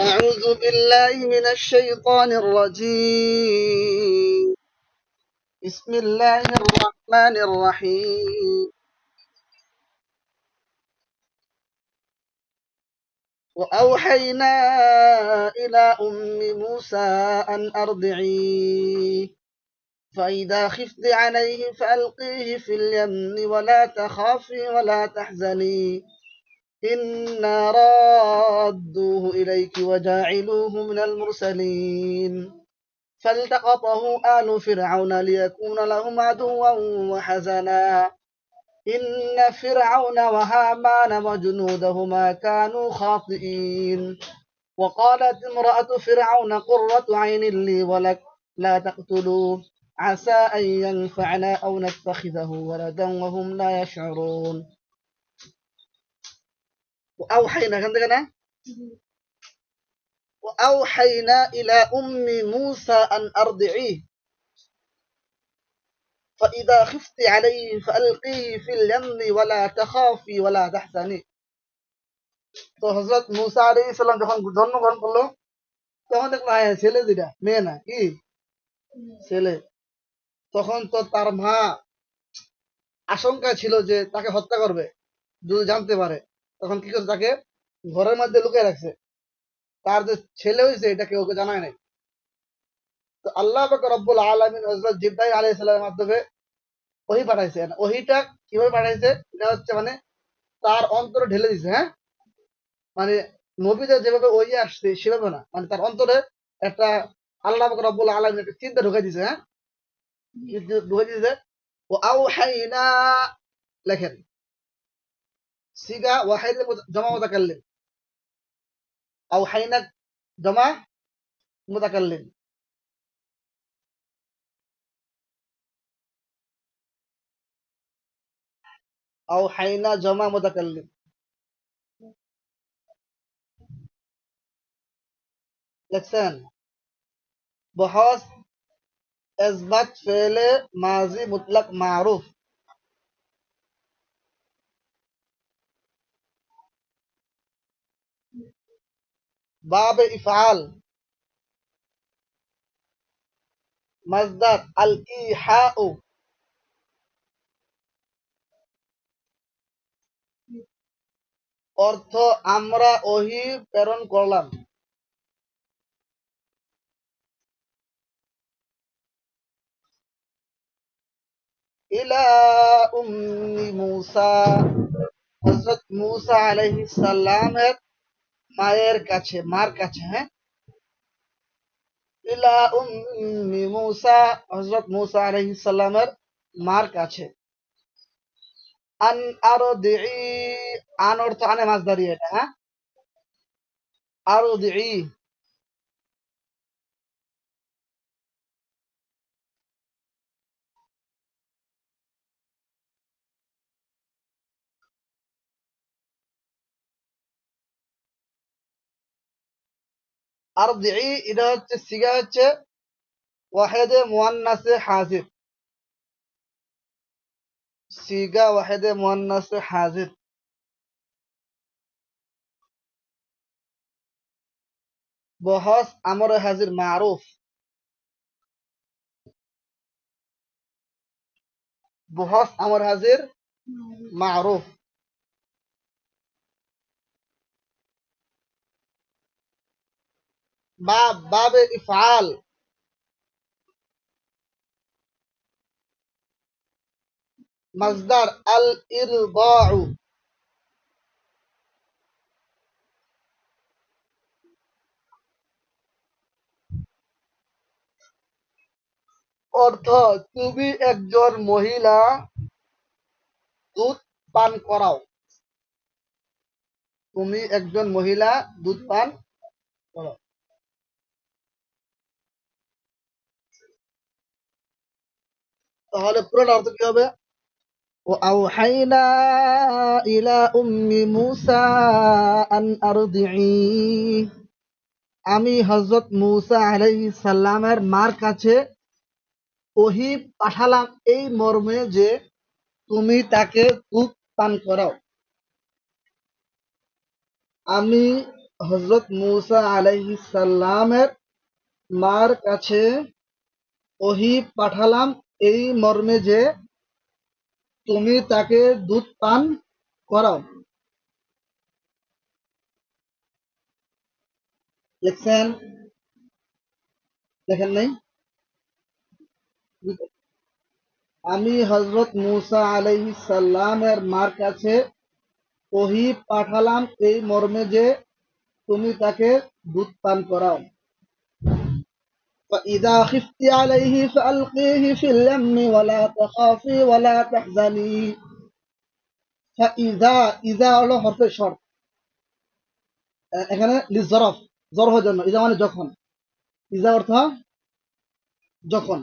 أعوذ بالله من الشيطان الرجيم. بسم الله الرحمن الرحيم. وأوحينا إلى أم موسى أن أرضعيه فإذا خفت عليه فألقيه في اليم ولا تخافي ولا تحزني. إنا رادوه إليك وجاعلوه من المرسلين. فالتقطه آل فرعون ليكون لهم عدوا وحزنا. إن فرعون وهامان وجنودهما كانوا خاطئين. وقالت امرأة فرعون قرة عين لي ولك لا تقتلوه. عسى أن ينفعنا أو نتخذه ولدا وهم لا يشعرون وأوحينا كان ده وأوحينا إلى أم موسى أن أرضعيه فإذا خفت عليه فألقيه في اليم ولا تخافي ولا تحزني তো হজরত মুসা আলী ইসলাম যখন জন্মগ্রহণ করলো তখন দেখলো হ্যাঁ ছেলে দুটা মেয়ে না কি ছেলে তখন তো তার মা আশঙ্কা ছিল যে তাকে হত্যা করবে, যদি জানতে পারে। তখন কি করছে, তাকে ঘরের মধ্যে লুকিয়ে রাখছে। তার যে ছেলে হয়েছে, এটা কেউ জানায় নাই। তো আল্লাহ রব্বুল আলামিন হযরত জিব্রাইল আলাইহিস মাধ্যমে ওহি পাঠাইছে। ওহিটা কীভাবে পাঠাইছে, এটা হচ্ছে মানে তার অন্তরে ঢেলে দিছে হ্যাঁ? মানে নবীদের যেভাবে ওই আসছে, সেভাবে না। মানে তার অন্তরে একটা আল্লাহ রব্বুল আলামিন একটা চিন্তা ঢুকাই দিছে হ্যাঁ? আউহাইনা লেখেন। সিগা ওয়াহিদ জমা মুতাকাল্লিম। আউহাইনা জমা মুতাকাল্লিম। আউহাইনা জমা মুতাকাল্লিম। দেখছেন? বহস এজবাত ফেলে মাজি মুতলাক মারুফ باب إفعال مصدر الإيحاء অর্থ আমরা ওহি প্রেরণ করলাম ইলা উম্মি মুসা হযরত মুসা আলাইহিস সালামের মায়ের কাছে, মার কাছে হ্যাঁ? ইলা উম্মি মুসা হযরত মুসা আলাইহিস সালামের মার কাছে। আন আরদিই আন অর্থ আনে মাছদারি এটা হ্যাঁ? আরদিই আরদিই এটা হচ্ছে সিগা হচ্ছে ওয়াহেদে মুয়ান্নাসে হাজির। সিগা ওয়াহেদে মুয়ান্নাসে হাজির। বহস আমর হাজির, মারুফ। বহস আমর হাজির, মারুফ। باب باب إفعال مصدر الإرضاع অর্থ তুমি একজন মহিলা দুধ পান করাও তুমি একজন মহিলা দুধ পান করাও তাহলে পুরোটা অর্থ কি হবে وأوحينا إلى أم موسى أن أرضعيه আমি হজরত মুসা আলাইহিস সালামের মার কাছে ওহি পাঠালাম এই মর্মে যে তুমি তাকে দুধ পান করাও আমি হজরত মুসা আলাইহিস সালামের মার কাছে ওহি পাঠালাম এই মর্মে যে তুমি তাকে দুধ পান করাও। লিখছেন দেখেন নাই? আমি হজরত মুসা আলাইহিস সালামের মার কাছে ওহি পাঠালাম এই মর্মে যে তুমি তাকে দুধ পান করাও। فإذا خفت عليه فألقيه في اليم ولا تخافي ولا تحزني فإذا إذا হলো হরফে শর্ত আহ, এখানে লিজরফ জরফের জন্য ইজা মানে যখন ইজা অর্থ যখন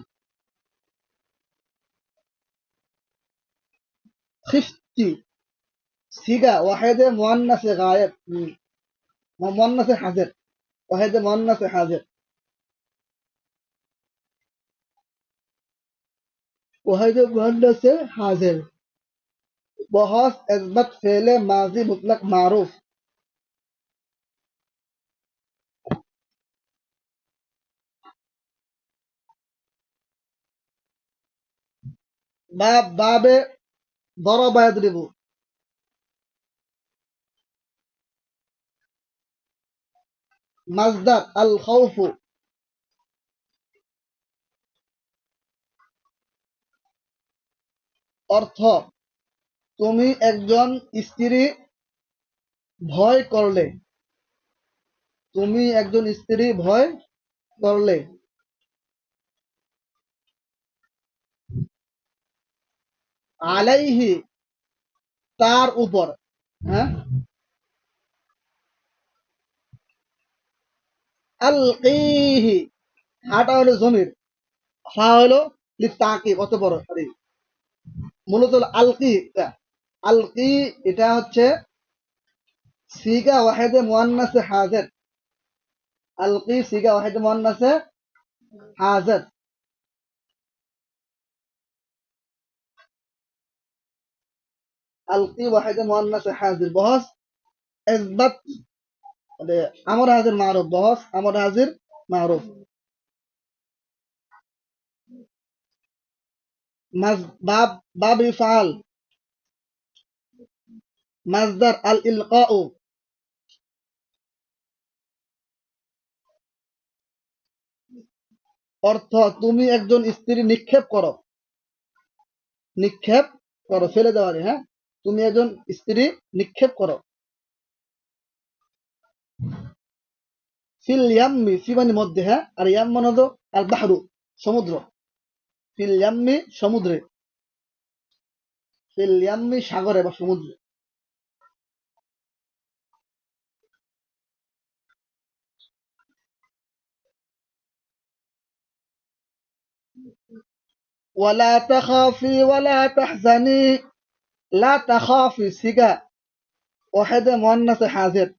খিফতি সিগা ওয়াহেদে মুয়ান্নাসে গায়েব মুয়ান্নাসে হাজির ওয়াহেদে মুয়ান্নাসে হাজির वह जो मुहन्नस से हाजिर बहुत अजमत फेले माजी मुतलक मारूफ باب باب ضرب يضرب مصدر الخوف অর্থ, তুমি একজন স্ত্রী ভয় করলে। তুমি একজন স্ত্রী ভয় করলে। আলাইহি, তার উপর হ্যাঁ? আলকিহি, হাটা হলো জমির হা হলো তাকে কত বড় আরে মূলত আলকি আলকি এটা হচ্ছে সিগা ওয়াহেদে মুয়ান্নাসে হাজির আলকি সিগা ওয়াহেদে মুয়ান্নাসে হাজির আলকি ওয়াহেদে মুয়ান্নাসে হাজির, বহস ইসবাত মানে আমর হাজির মারুফ, বহস আমর হাজির মারুফ। বাব বাব মাজদার আল ইলকাউ অর্থ, তুমি একজন স্ত্রী নিক্ষেপ করো। নিক্ষেপ করো, ফেলে দেওয়ারে হ্যাঁ? তুমি একজন স্ত্রী নিক্ষেপ করো। ফিল ইয়াম্মি ফিমানি মধ্যে হ্যাঁ? আর ইয়াম মানে হলো আল বাহরু সমুদ্র। ফিল ইয়াম্মি সমুদ্রে ফিল ইয়াম্মি সাগরে বা সমুদ্রে ولا تخافي ولا تحزني لا تخافي سيجا واحد مؤنث حاضر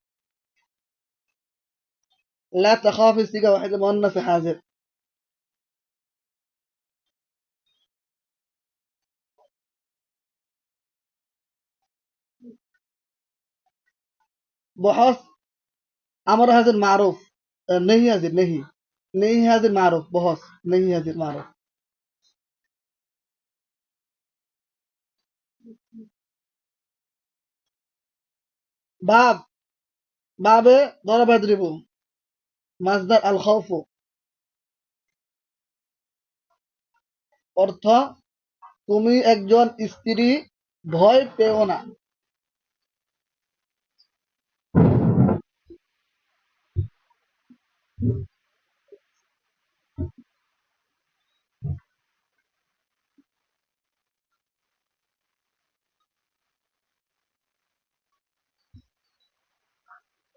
لا تخافي سيجا واحد مؤنث حاضر বহস আমার হাজির মারুফ নেহি হাজির, নেহি নেহি হাজির মারুফ, বহস, নেহি হাজির মারুফ। বাব, বাবে দরা বাদরিব, মাজদার আল খৌফ অর্থ, তুমি একজন স্ত্রী, ভয় পেও না।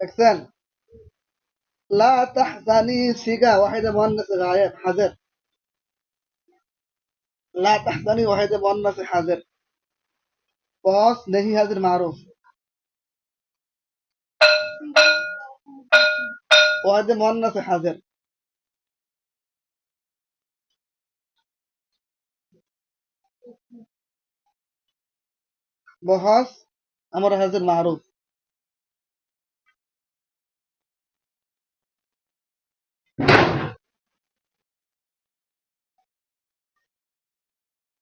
দেখছেন লা তাহজানি সিগা ওয়াহিদে মুয়ান্নাস গায়েব, হাজির। লা তাহজানি ওয়াহিদে মুয়ান্নাস হাজির। বস, নেহি হাজির মারুফ। واحدة مؤنث حذر বহাস আমার হাজির মারুফ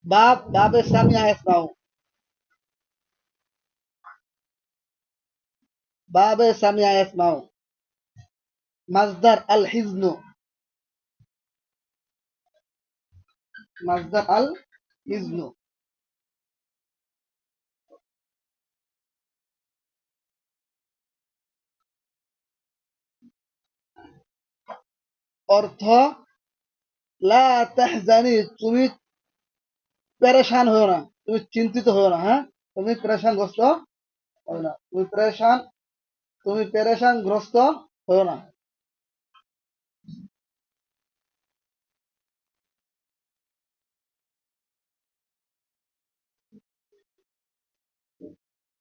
বাব বাবে সামিয়া ইসমাউ বাবে সামিয়া ইসমাউ মাজদার আল হিজনু মাজদার আল হিজনু অর্থ, লা তাহজানি, তুমি পেরেশান হও না, তুমি চিন্তিত হও না হ্যাঁ? তুমি পেরেশানগ্রস্ত হও না, তুমি পেরেশান, তুমি পেরেশানগ্রস্ত হও না।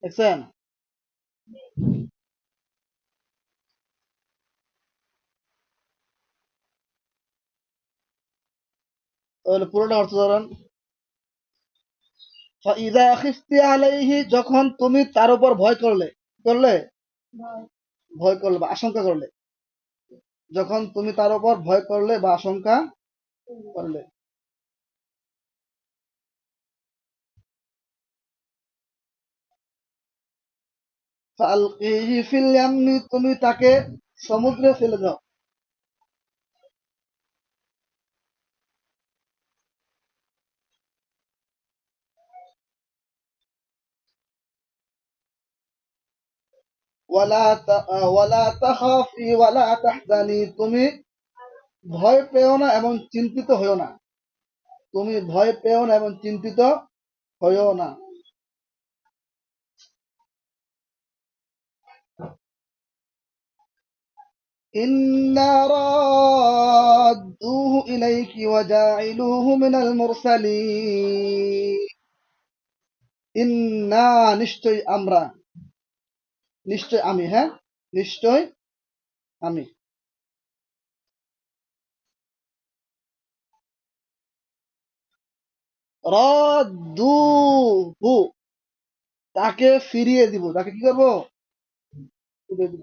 দেখছেন? তাহলে পুরোটা অর্থ ধরেন। আলাইহি, যখন তুমি তার উপর ভয় করলে করলে? ভয় করলে বা আশঙ্কা করলে। যখন তুমি তার উপর ভয় করলে বা আশঙ্কা করলে। তুমি তাকে সমুদ্রে ফেলে দাও। তুমি ভয় পেও না এবং চিন্তিত হইও না। তুমি ভয় পেও না এবং চিন্তিত হইও না। إنا رادوه إليك وجاعلوه من المرسلين ইন্না নিশ্চয় আমরা নিশ্চয় আমি হ্যাঁ নিশ্চয় আমি রদ্দুহু তাকে ফিরিয়ে দিব তাকে কি করবো ফিরিয়ে দিব।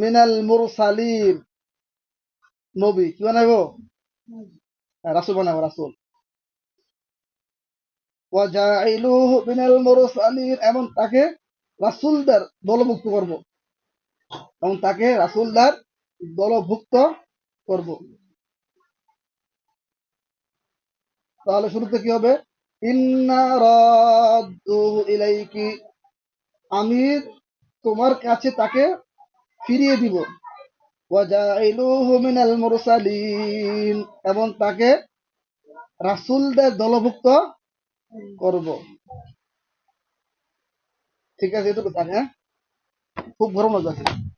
মিনাল মুরসালিন। নবী কি হ্যাঁ, রাসূল বানাবো রাসূল। এবং তাকে রাসূলদের দলভুক্ত করব। এবং তাকে রাসূলদের দলভুক্ত করব। তাহলে শুরুতে কি হবে? ইলাইকি আমি তোমার কাছে তাকে ফিরিয়ে দিব। এবং তাকে রাসুলদের দলভুক্ত করব। ঠিক আছে, এটুকু থাক হ্যাঁ? খুব গরম লাগছে।